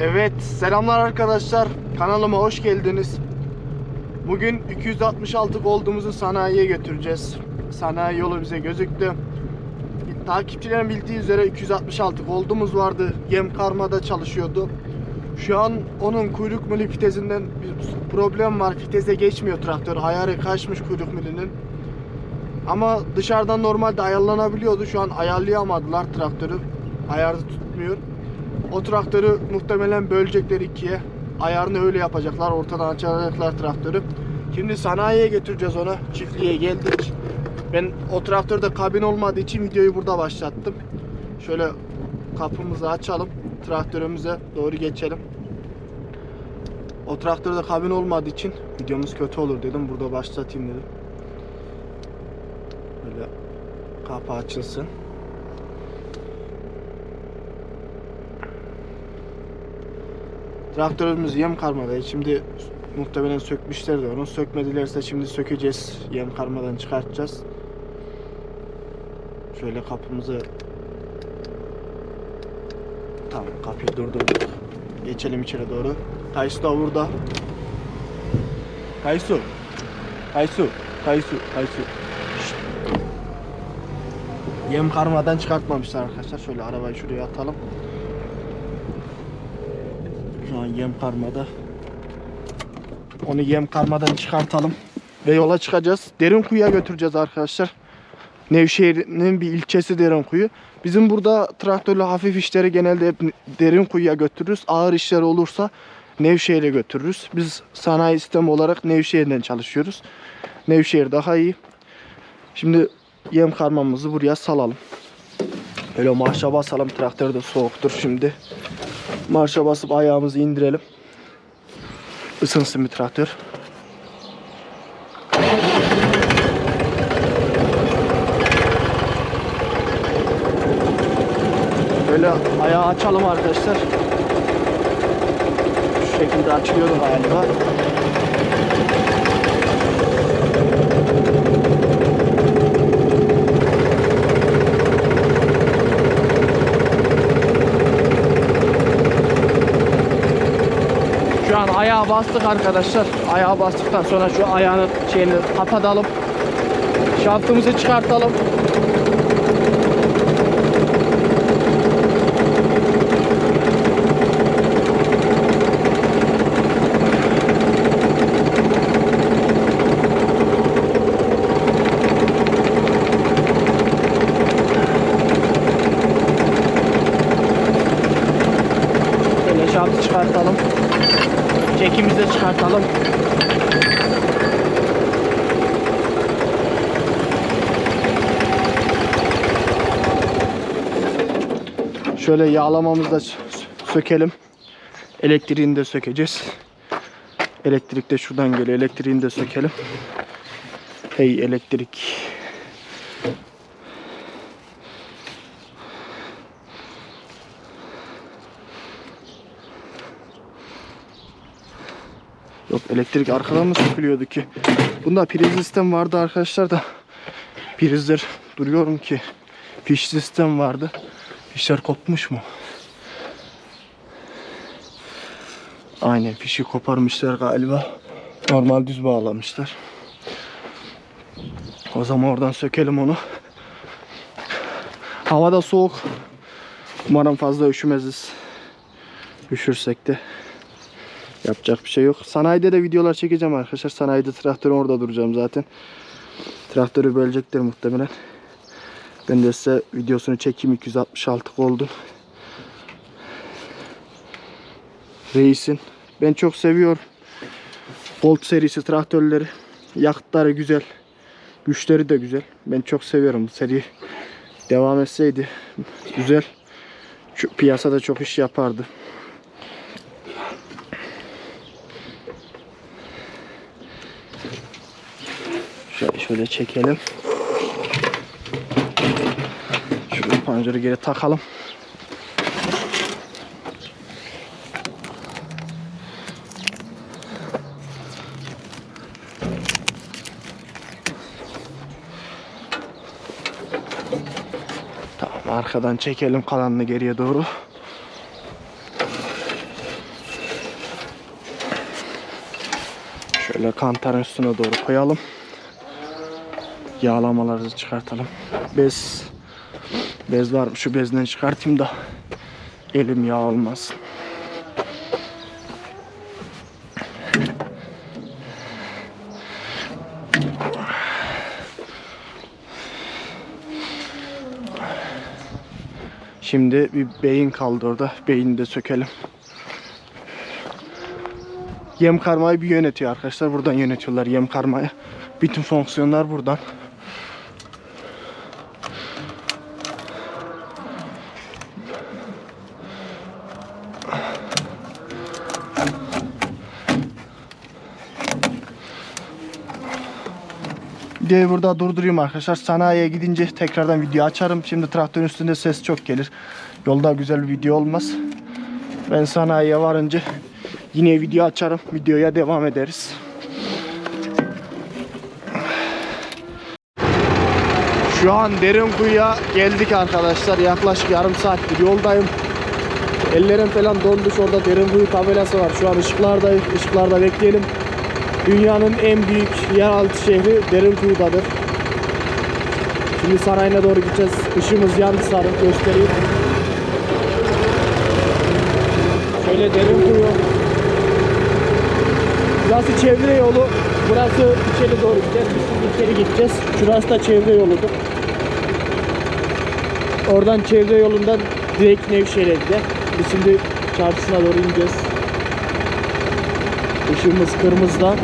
Evet, selamlar arkadaşlar. Kanalıma hoş geldiniz. Bugün 266 olduğumuzu sanayiye götüreceğiz. Sanayi yolu bize gözüktü. Takipçilerin bildiği üzere 266 olduğumuz vardı. Yem karmada çalışıyordu. Şu an onun kuyruk milü fitesinden bir problem var. Fiteze geçmiyor traktör. Ayarı kaçmış kuyruk milinin. Ama dışarıdan normalde ayarlanabiliyordu. Şu an ayarlayamadılar traktörü. Ayarı tutmuyor. O traktörü muhtemelen bölecekler ikiye. Ayarını öyle yapacaklar. Ortadan açacaklar traktörü. Şimdi sanayiye götüreceğiz onu. Çiftliğe geldik. Ben o traktörde kabin olmadığı için videoyu burada başlattım. Şöyle kapımızı açalım. Traktörümüze doğru geçelim. O traktörde kabin olmadığı için videomuz kötü olur dedim. Burada başlatayım dedim. Böyle kapı açılsın. Traktörümüz yem karmada. Şimdi muhtemelen sökmüşler de onu. Sökmedilerse şimdi sökeceğiz. Yem karmadan çıkartacağız. Şöyle kapımızı Tamam kapıyı durdurduk. Geçelim içeri doğru. Kaysu da burada. Kaysu. Kaysu. Kaysu. Şşt. Yem karmadan çıkartmamışlar arkadaşlar. Şöyle arabayı şuraya atalım. Şu an yem karmada. Onu yem karmadan çıkartalım. Ve yola çıkacağız. Derin kuyuya götüreceğiz arkadaşlar. Nevşehir'in bir ilçesi Derinkuyu. Bizim burada traktörlü hafif işleri genelde hep derin kuyuya götürürüz. Ağır işler olursa Nevşehir'e götürürüz. Biz sanayi sistemi olarak Nevşehir'den çalışıyoruz. Nevşehir daha iyi. Şimdi yem karmamızı buraya salalım. Öyle marşa basalım. Traktör de soğuktur şimdi. Marşa basıp ayağımızı indirelim. Isınsın bir traktör. Böyle ayağı açalım arkadaşlar. Şu şekilde açılıyordu galiba. Ayağa bastık arkadaşlar. Ayağa bastıktan sonra şu ayağını şeyini kapatalım. Şaftımızı çıkartalım. Şaftı çıkartalım. Çıkartalım. Şöyle yağlamamızı da sö- sökelim. Elektriğini de sökeceğiz. Elektrik de şuradan geliyor. Elektriğini de sökelim. Hey elektrik. Yok elektrik arkadan mı sökülüyordu ki? Bunda priz sistem vardı arkadaşlar da prizler duruyorum ki fiş sistem vardı. Fişler kopmuş mu? Aynen fişi koparmışlar galiba. Normal düz bağlamışlar. O zaman oradan sökelim onu. Hava da soğuk. Umarım fazla üşümeziz. Üşürsek de Yapacak bir şey yok. Sanayide de videolar çekeceğim arkadaşlar. Sanayide traktörün orada duracağım zaten. Traktörü bölecekler muhtemelen. Ben de size videosunu çekeyim. 266 oldu. Reis'in. Ben çok seviyorum. Bolt serisi traktörleri. Yakıtları güzel. Güçleri de güzel. Ben çok seviyorum bu seri. Devam etseydi güzel. Şu piyasada çok iş yapardı. Şöyle çekelim. Şöyle pancarı geri takalım. Tamam arkadan çekelim kalanını geriye doğru. Şöyle kantarın üstüne doğru koyalım. Yağlamaları çıkartalım. Bez bez var. Şu bezden çıkartayım da elim yağ olmasın. Şimdi bir beyin kaldı orada. Beyni de sökelim. Yem karmayı bir yönetiyor arkadaşlar. Buradan yönetiyorlar yem karmayı. Bütün fonksiyonlar buradan. Videoyu burada durdurayım arkadaşlar. Sanayiye gidince tekrardan video açarım. Şimdi traktörün üstünde ses çok gelir. Yolda güzel bir video olmaz. Ben sanayiye varınca yine video açarım. Videoya devam ederiz. Şu an derin kuyuya geldik arkadaşlar. Yaklaşık yarım saattir yoldayım. Ellerim falan dondu. Orada derin kuyu tabelası var. Şu an ışıklardayız. Işıklarda bekleyelim. Dünyanın en büyük yeraltı şehri Derinkuyu'dadır. Şimdi sarayına doğru gideceğiz. Işığımız yandı sarı göstereyim. Şöyle Derinkuyu. Burası çevre yolu. Burası içeri doğru gideceğiz. Şimdi içeri gideceğiz. Şurası da çevre yoludur. Oradan çevre yolundan direkt Nevşehir'e gideceğiz. Biz şimdi çarşısına doğru ineceğiz. Işığımız kırmızıda.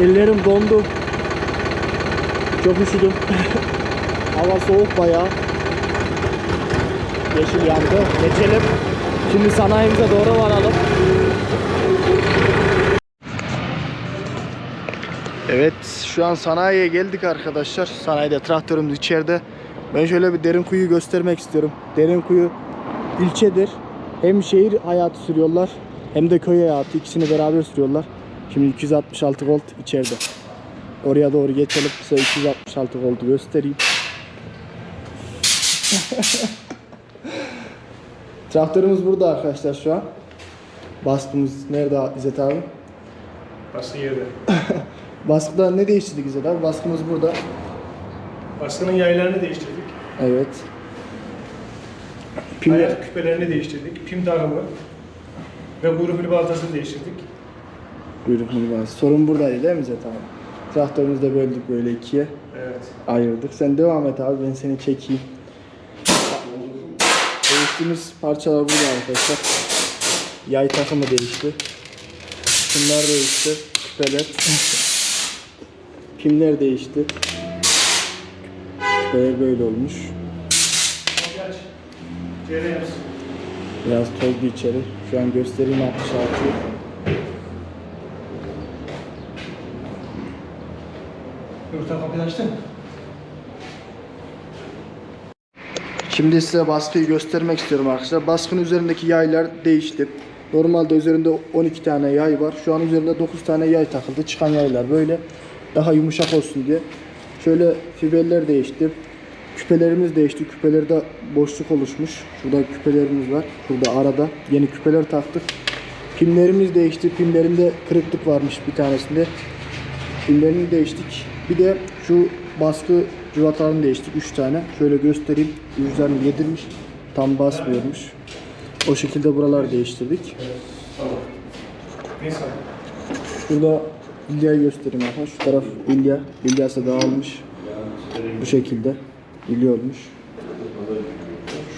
Ellerim dondu. Çok üşüdüm. Hava soğuk bayağı. Yeşil yandı. Geçelim. Şimdi sanayimize doğru varalım. Evet şu an sanayiye geldik arkadaşlar. Sanayide traktörümüz içeride. Ben şöyle bir derin kuyu göstermek istiyorum. Derin kuyu ilçedir. Hem şehir hayatı sürüyorlar hem de köy hayatı ikisini beraber sürüyorlar. Şimdi 266 volt içeride. Oraya doğru geçelim. Size 266 voltu göstereyim. Traktörümüz burada arkadaşlar şu an. Baskımız nerede İzzet abi? Baskı yerde. Baskıda ne değiştirdik İzzet abi? Baskımız burada. Baskının yaylarını değiştirdik. Evet. Pimler. Ayak küpelerini değiştirdik. Pim takımı ve kuyruk baltasını değiştirdik. Kuyruk mulibası. Sorun buradaydı değil mi İzzet abi? Traktörümüzü de böldük böyle ikiye. Evet. ayırdık. Sen devam et abi ben seni çekeyim. Değiştiğimiz parçalar burada arkadaşlar. Yay takımı değişti. Şunlar değişti. Küpeler. Pimler değişti. Küpeler böyle olmuş. Kapıyı aç. Biraz tozlu içeri. Şu an göstereyim 66. Yurtta kapıyı açtın mı? Şimdi size baskıyı göstermek istiyorum arkadaşlar. Baskının üzerindeki yaylar değişti. Normalde üzerinde 12 tane yay var. Şu an üzerinde 9 tane yay takıldı. Çıkan yaylar böyle. Daha yumuşak olsun diye. Şöyle fiberler değişti. Küpelerimiz değişti. Küpelerde boşluk oluşmuş. Şurada küpelerimiz var. Burada arada yeni küpeler taktık. Pimlerimiz değişti. Pimlerinde kırıklık varmış bir tanesinde. Pimlerini değiştik. Bir de şu baskı cıvatalarını değiştik 3 tane. Şöyle göstereyim. Uçlarını yedirmiş. Tam basmıyormuş. O şekilde buraları değiştirdik. Burada bilyayı göstereyim arkadaşlar. Şu taraf bilya. Bilyası dağılmış. Bu şekilde. Bilya olmuş.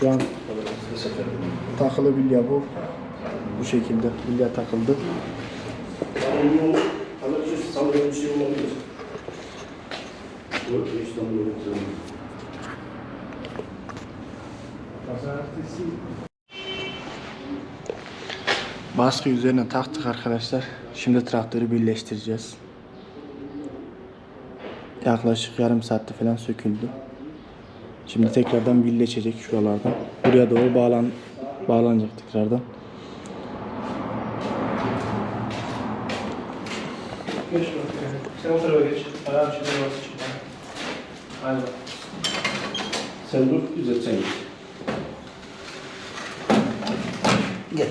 Şu an takılı bilya bu. Bu şekilde bilya takıldı. Baskı üzerine taktık arkadaşlar. Şimdi traktörü birleştireceğiz. Yaklaşık yarım saatte falan söküldü. Şimdi tekrardan birleşecek şuralardan. Buraya doğru bağlan bağlanacak tekrardan. Geç Sen o tarafa geç. Ayağım şimdi orası çıkma. Aynen. Sen dur, düzeltsen git. Gel.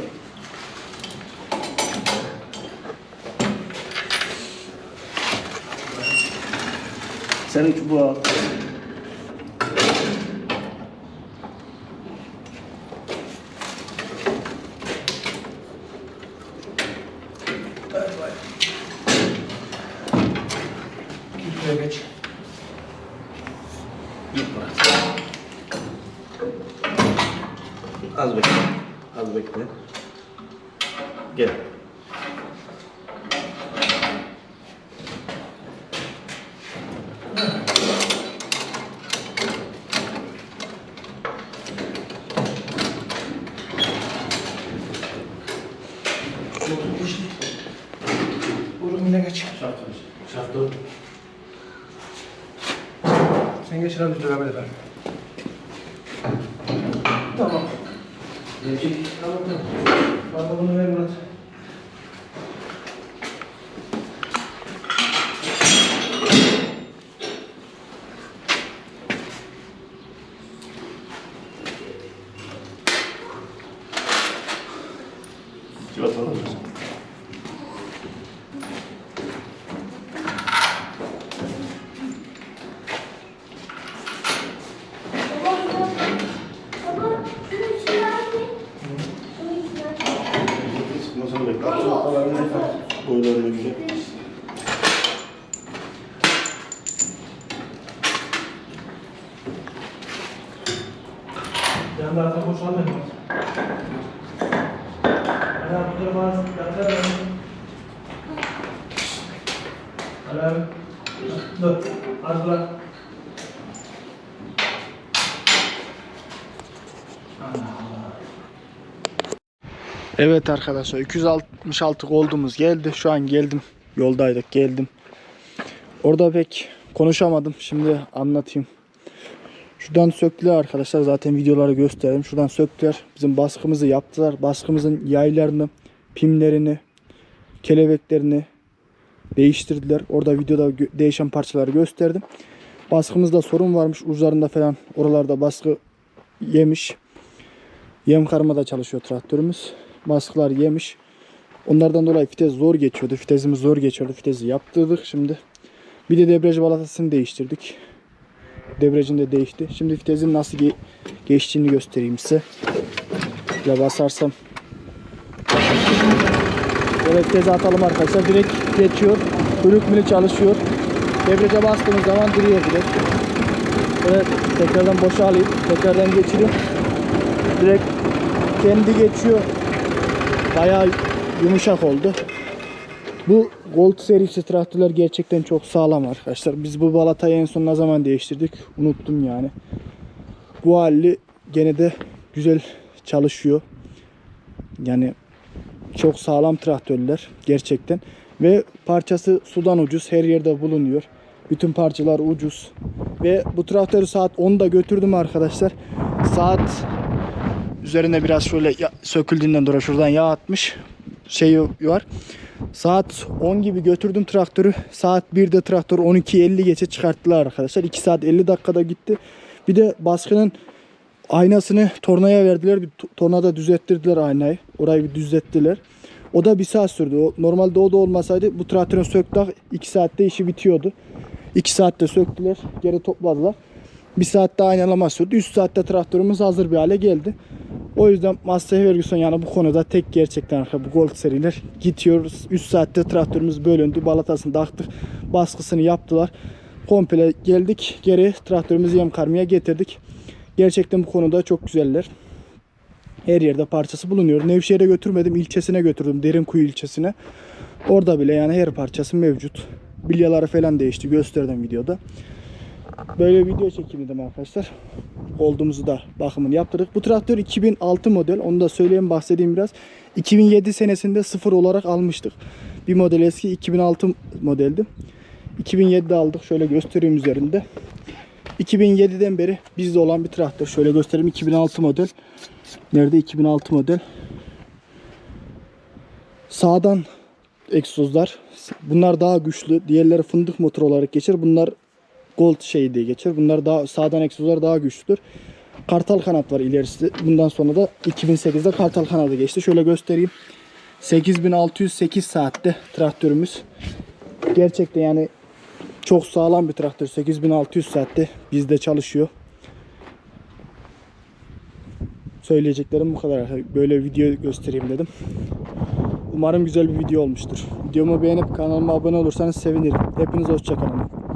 Seninki bu. Sen geç lan biz devam edelim. Tamam. Tamam tamam. Bana bunu ver Murat. Cıvatalım mı? Nasıl bekle? Cıvatalarını yapar. Boylarına göre. Yan tarafa boşalmayın. Ana bu tarafa yatar mı? Ana dur. Az bırak. Evet arkadaşlar 266 olduğumuz geldi. Şu an geldim. Yoldaydık geldim. Orada pek konuşamadım. Şimdi anlatayım. Şuradan söktüler arkadaşlar. Zaten videoları gösterdim. Şuradan söktüler. Bizim baskımızı yaptılar. Baskımızın yaylarını, pimlerini, kelebeklerini değiştirdiler. Orada videoda değişen parçaları gösterdim. Baskımızda sorun varmış. Uçlarında falan oralarda baskı yemiş. Yem karmada çalışıyor traktörümüz. Baskılar yemiş. Onlardan dolayı fites zor geçiyordu. Fitesimiz zor geçiyordu. Fitesi yaptırdık şimdi. Bir de debriyaj balatasını değiştirdik. Debriyajın da değişti. Şimdi fitesin nasıl ge- geçtiğini göstereyim size. Şöyle basarsam. Böyle vitesi atalım arkadaşlar. Direkt geçiyor. Kuyruk mili çalışıyor. Debriyaja bastığımız zaman duruyor direkt. Böyle tekrardan boşalayıp tekrardan geçireyim. Direkt kendi geçiyor. Bayağı yumuşak oldu. Bu Gold serisi traktörler gerçekten çok sağlam arkadaşlar. Biz bu balatayı en son ne zaman değiştirdik? Unuttum yani. Bu hali gene de güzel çalışıyor. Yani çok sağlam traktörler gerçekten. Ve parçası sudan ucuz. Her yerde bulunuyor. Bütün parçalar ucuz. Ve bu traktörü saat 10'da götürdüm arkadaşlar. Saat üzerine biraz şöyle ya- söküldüğünden dolayı şuradan yağ atmış. Şey var. Saat 10 gibi götürdüm traktörü. Saat 1'de traktör 12.50 geçe çıkarttılar arkadaşlar. 2 saat 50 dakikada gitti. Bir de baskının aynasını tornaya verdiler. Bir to- tornada düzelttirdiler aynayı. Orayı bir düzelttiler. O da bir saat sürdü. O, normalde o da olmasaydı bu traktörün söktak 2 saatte işi bitiyordu. 2 saatte söktüler. Geri topladılar. Bir saatte aynalama sürdü. 3 saatte traktörümüz hazır bir hale geldi. O yüzden Master Ferguson yani bu konuda tek gerçekten arka bu Gold seriler gidiyoruz. 3 saatte traktörümüz bölündü. Balatasını taktık. Baskısını yaptılar. Komple geldik. Geri traktörümüzü yem karmaya getirdik. Gerçekten bu konuda çok güzeller. Her yerde parçası bulunuyor. Nevşehir'e götürmedim. ilçesine götürdüm. Derinkuyu ilçesine. Orada bile yani her parçası mevcut. Bilyaları falan değişti. Gösterdim videoda. Böyle video çekimiydim arkadaşlar. Olduğumuzu da bakımını yaptırdık. Bu traktör 2006 model. Onu da söyleyeyim bahsedeyim biraz. 2007 senesinde sıfır olarak almıştık. Bir model eski 2006 modeldi. 2007'de aldık. Şöyle göstereyim üzerinde. 2007'den beri bizde olan bir traktör. Şöyle göstereyim 2006 model. Nerede 2006 model? Sağdan egzozlar. Bunlar daha güçlü. Diğerleri fındık motor olarak geçer. Bunlar Gold şey diye geçer. Bunlar daha sağdan egzozlar daha güçlüdür. Kartal kanat var ilerisi. Bundan sonra da 2008'de kartal kanadı geçti. Şöyle göstereyim. 8608 saatte traktörümüz. Gerçekten yani Çok sağlam bir traktör. 8600 saatte bizde çalışıyor. Söyleyeceklerim bu kadar. Böyle video göstereyim dedim. Umarım güzel bir video olmuştur. Videomu beğenip kanalıma abone olursanız sevinirim. Hepiniz hoşçakalın.